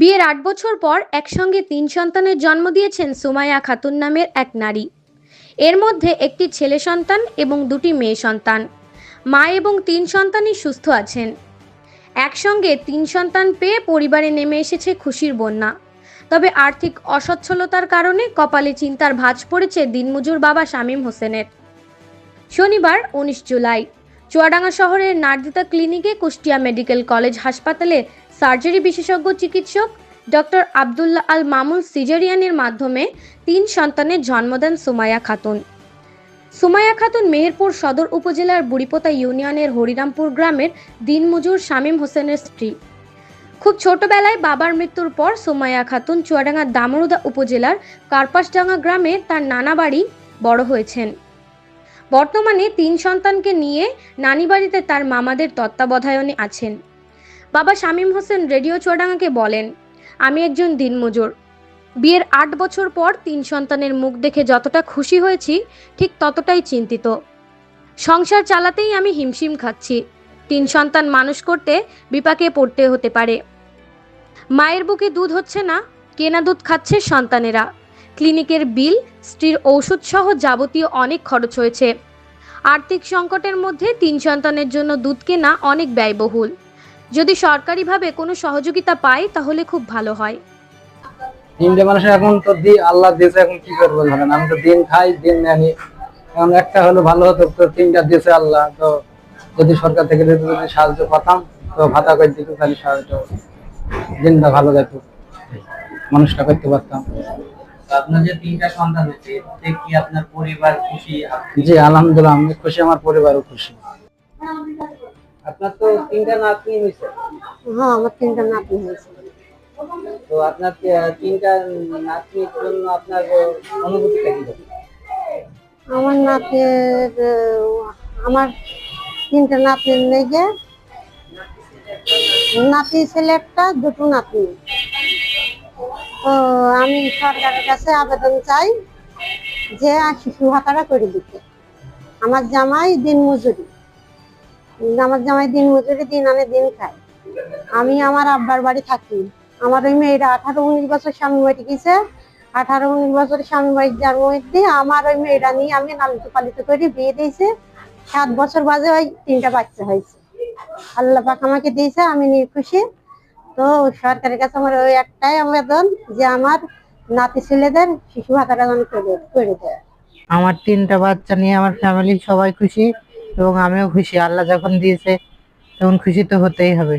বিয়ের আট বছর পর একসঙ্গে তিন সন্তানের জন্ম দিয়েছেন সুমাইয়া খাতুন নামের এক নারী। এর মধ্যে একটি ছেলে সন্তান এবং দুটি মেয়ে সন্তান। মা এবং তিন সন্তানই সুস্থ আছেন। একসঙ্গে তিন সন্তান পেয়ে পরিবারে নেমে এসেছে খুশির বন্যা। তবে আর্থিক অসচ্ছলতার কারণে কপালে চিন্তার ভাঁজ পড়েছে দিনমজুর বাবা শামীম হোসেনের। শনিবার উনিশ জুলাই, চুয়াডাঙ্গা শহরের নার্দিতা ক্লিনিকে কুষ্টিয়া মেডিকেল কলেজ হাসপাতালে সার্জারি বিশেষজ্ঞ চিকিৎসক ডক্টর আবদুল্লাহ আল মামুন সিজারিয়ানের মাধ্যমে তিন সন্তানের জন্ম দেন সুমাইয়া খাতুন। সুমাইয়া খাতুন মেহেরপুর সদর উপজেলার বুড়িপোতা ইউনিয়নের হরিরামপুর গ্রামের দিনমজুর শামীম হোসেনের স্ত্রী। খুব ছোটবেলায় বাবার মৃত্যুর পর সুমাইয়া খাতুন চুয়াডাঙ্গার দামরুদা উপজেলার কার্পাসডাঙ্গা গ্রামে তার নানা বাড়ি বড় হয়েছেন। বর্তমানে তিন সন্তানকে নিয়ে নানি বাড়িতে তার মামাদের তত্ত্বাবধায়নে আছেন। বাবা শামীম হোসেন রেডিও চুয়াডাঙ্গাকে বলেন, আমি একজন দিনমজুর। বিয়ের আট বছর পর তিন সন্তানের মুখ দেখে যতটা খুশি হয়েছি, ঠিক ততটাই চিন্তিত। সংসার চালাতেই আমি হিমশিম খাচ্ছি। তিন সন্তান মানুষ করতে বিপাকে পড়তে হতে পারে। মায়ের বুকে দুধ হচ্ছে না, কেনা দুধ খাচ্ছে সন্তানেরা। ক্লিনিকের বিল, স্ত্রীর ঔষধ সহ যাবতীয় অনেক খরচ হয়েছে। আর্থিক সংকটের মধ্যে তিন সন্তানের জন্য দুধ কেনা অনেক ব্যয়বহুল। যদি সরকারিভাবে কোনো সহযোগিতা পাই তাহলে খুব ভালো হয়। তিনটে মানুষ এখন তো দি আল্লাহ দিয়েছে এখন কি করব ধরেন আমি তো দিন খাই দিন নেনি এখন একটা হলো ভালো হতো তো তিনটা দিয়েছে আল্লাহ। তো যদি সরকার থেকে যদি সাহায্য পাতাম তো ভাতা করে দিত তাহলে সাহায্য দিনটা ভালো যেত মানুষটা করতে পারতাম। আপনার যে তিনটা সন্তান হয়েছে এতে কি আপনার পরিবার খুশি? জি আলহামদুলিল্লাহ আমি খুশি আমার পরিবারও খুশি। আপনার তো তিনটা নাতনি হয়েছে। হ্যাঁ আমার তিনটা নাতনি হয়েছে। তো আপনার তিনটা নাতনির জন্য আপনার অনুভূতিটা কি আমার নাতনির আমার তিনটা নাতনির লেগে নাতি ছেলে একটা দুটো নাতনি। তো আমি সরকারের কাছে আবেদন চাই যে শিশু ভাতাটা করে দিতে। আমার জামাই দিন মজুরি আমার জামাই দিন মজুরি দিন আনে দিন খায় আমি আমার আব্বার বাড়ি থাকি। আমার ওই মেয়েরা আঠারো উনিশ বছর স্বামী বাড়ি গেছে। আঠারো উনিশ বছর স্বামী বাড়ির যার মধ্যে আমার ওই মেয়েরা নিয়ে আমি লালিত পালিত করে বিয়ে দিয়েছে। সাত বছর বাজে ওই তিনটা বাচ্চা হয়েছে। আল্লাহ পাক আমাকে দিয়েছে, আমি নিয়ে খুশি। তো সরকারের কাছে আমার ওই একটাই আবেদন যে আমার নাতি ছেলেদের, শিশু ভাতাটা যেন করে দেয়। আমার তিনটা বাচ্চা নিয়ে আমার ফ্যামিলি সবাই খুশি। এবং আমিও খুশি। আল্লাহ যখন দিয়েছে তখন খুশি তো হতেই হবে।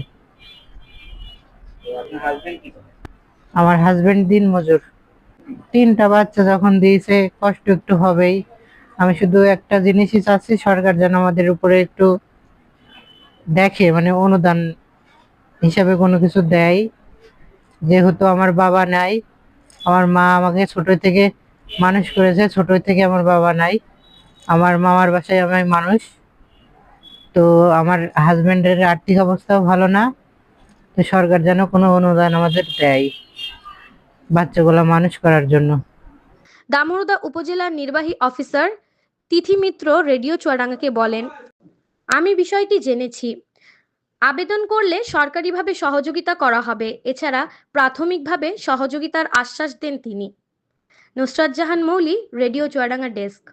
আমার হাজবেন্ড দিন মজুর। তিনটা বাচ্চা যখন দিয়েছে কষ্ট একটু হবেই। আমি শুধু একটা জিনিসই চাচ্ছি সরকার যেন আমাদের উপরে একটু দেখে মানে অনুদান হিসাবে কোনো কিছু দেয়। যেহেতু আমার বাবা নাই আমার মা আমাকে ছোট থেকে মানুষ করেছে ছোট থেকে আমার বাবা নাই। আমার মামার বাসায় আমি মানুষ। তো আমার হাজবেন্ডের আর্থিক অবস্থাও ভালো না, তো সরকার যেন কোনো অনুদান আমাদের দেয় বাচ্চাগুলো মানুষ করার জন্য। দামোরদা উপজেলার নির্বাহী অফিসার তিথি মিত্র রেডিও চুয়াডাঙ্গাকে বলেন, আমি বিষয়টি জেনেছি। আবেদন করলে সরকারিভাবে সহযোগিতা করা হবে। এছাড়া প্রাথমিকভাবে সহযোগিতার আশ্বাস দেন তিনি। Nusrat Jahan Mouli, radio Chuadanga desk.